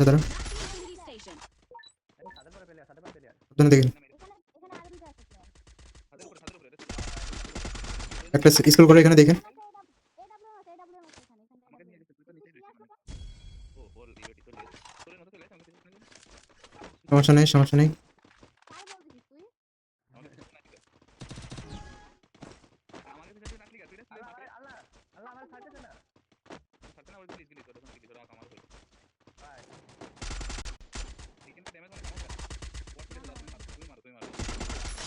দাঁড়ান। দাঁড়া player। একটা স্কুল করে এখানে দেখেন। সমস্যা নেই সমস্যা নেই কার বলছিস তুই আল্লাহ আল্লাহ আল্লাহ আমার ছাড়তে না ভাই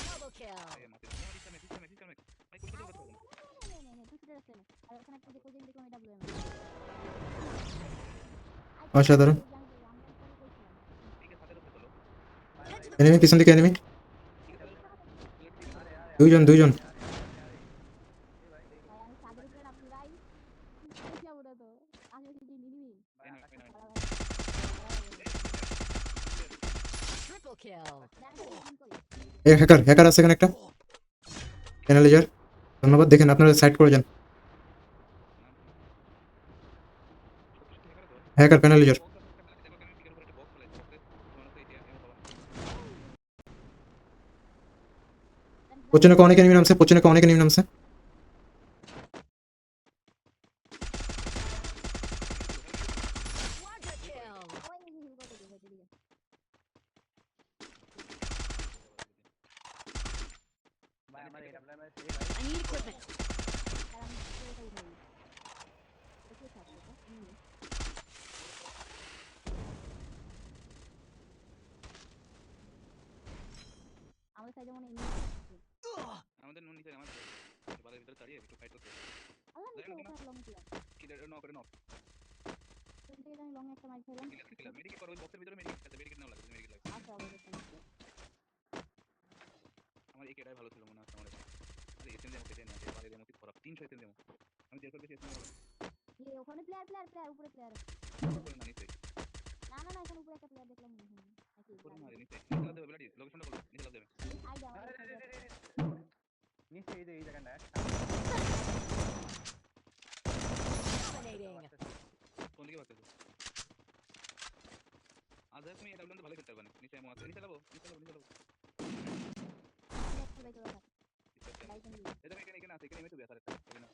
Double kill. নে নে নে তুই শুধু রাস্তায় নে আর ওখানে একটা যে কোজিং দেখলাম AWM আছে অসাধারণ আমরা উপরে কইছিলাম এনিমি পিছন দিকে এনিমি দুইজন দুইজন ভাই আমি ছাদের উপরে নামছি ভাই কইছিলাম ওটা তো আগে যদি নিবি Triple kill. এ হ্যাকার হ্যাকার আছে এখানে একটা অ্যানালাইজার ধন্যবাদ দেখেন আপনারা সাইড করে যান হ্যাকার প্যানালাইজার পশ্চিমে অনেক এনিমি নামছে পশ্চিমে অনেক এনিমি নামছে Quadra kill. ওই বালের ভিতরে দাঁড়িয়ে একটু ফাইট করতে আল্লাহ নিচে দেখেন ওখানে লং ছিল কিলার ন করে নক সেখান লং একটা মাইক খেলাম কিলার কিলার মেডিকেট করো বক্সের ভিতরে মেডিকেট আছে মেডিকেট নাও লাগে মেডিকেট লাগে আচ্ছা অবশ্যই আমার এই কেটাই ভালো ছিল মনে হচ্ছে আমার এটা। আরে এসএম দেমো কেটে না বালের এমন খরাপ 300 এসএম দেমো আমি দেড় বেশি এসএম দেবো যে ওখানে প্লেয়ার প্লেয়ার প্লেয়ার উপরে প্লেয়ার করে না নিচে না না না এখানে উপরে একটা প্লেয়ার দেখলাম হুম নাকি করে মারে নিচে নিচে লাভ দেবে ব্লাডি লোকেশনটা বলো নিচে লাভ দেবে আইডিয়া নিচে এই যে এই জায়গাটা কোন দিকে ভাগতেছো আজ তুমি এটা বলতে ভালো খেলতে পারবে না। নিচে এমন আছে। নিচে লাভ নিচে লাভ নিচে লাভ বাইক নিয়ে এটা এখানে এখানে আছে এখানে এমনি তো বেসার একটা এখানে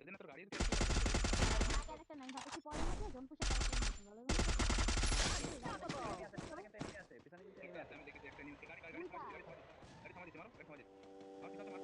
এখানে তোর গাড়ি আছে একটা নাই ভাবছি পরে নাকি জন পুষে ভালো আছে পিছনে আছে আমি দেখেছি একটা নিচে গাড়ি গাড়ি গাড়ি গাড়ি থামাচ্ছি, গাড়ি মারো গাড়ি থামাচ্ছি আমার পিছনে গাড়ি থামাচ্ছি,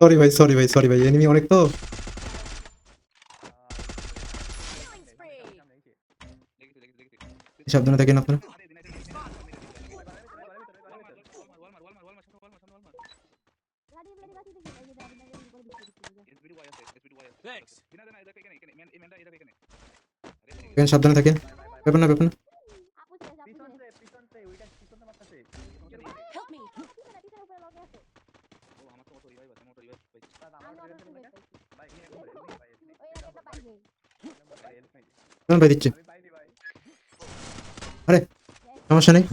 সরি ভাই সরি ভাই সরি ভাই এনিমি অনেক তো সাবধানে থাকেন আপনারা সাবধানে থাকেন ব্যাপার না ব্যাপার না আপু শেষ আপু পিছন শেষ থেকে পিছন থেকে ওইটা পিছন থেকে মারতেছে Help me. পিছনে পিছনে উপরে লগে আছে আমি দিকে দেখতেছি ভাই কেমন ভাই দিচ্ছে আমি ভাই সমস্যা নেই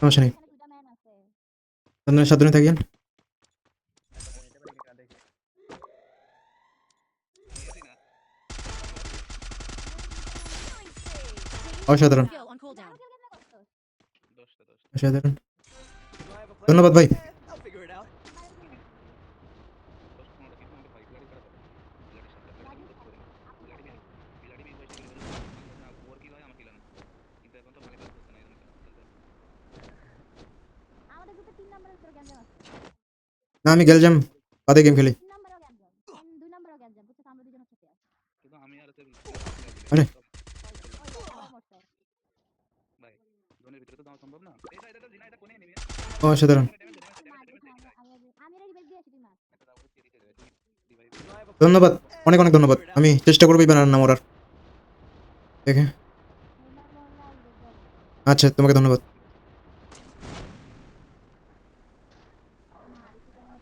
সমস্যা নেই আপনারা সাবধানে থাকেন. অসাধারণ অসাধারণ ধন্যবাদ ভাই আমাদের গ্রুপে তিন নম্বরের ভিতরে গ্যাঞ্জাম আছে না আমি গেলজাম বাদে গেম খেলি তিন নম্বরেও গ্যাঞ্জাম তিন- দুই নম্বরেও গ্যাঞ্জাম বুঝছ আমরা দুজন হচ্ছে player। কিন্তু আমি আর হচ্ছে আরে। ওই যে আবার মরছে। ভাই জোনের ভিতরে তো যাওয়া সম্ভব না অসাধারণ আমি আমি আমি ধন্যবাদ অনেক অনেক ধন্যবাদ আমি চেষ্টা করব এবার আর না মরার দেখে আচ্ছা তোমাকে ধন্যবাদ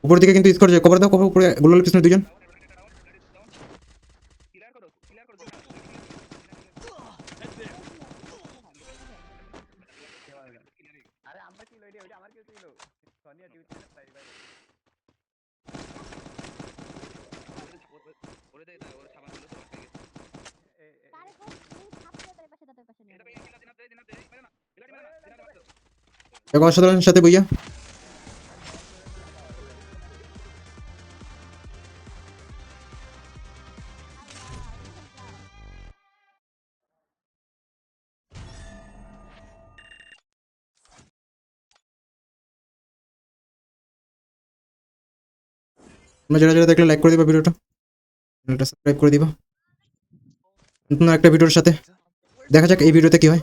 উপর দিকে কিন্তু স্কোর যায় কভার দাও কভার উপরে গোলাল পিছনে দুজন ক্লিয়ার করো তোমরা যারা যারা দেখলে লাইক করে দিবা ভিডিওটা চ্যানেলটা সাবস্ক্রাইব করে দিবা। নতুন একটা ভিডিওর সাথে। দেখা যাক এই ভিডিওতে কি হয়।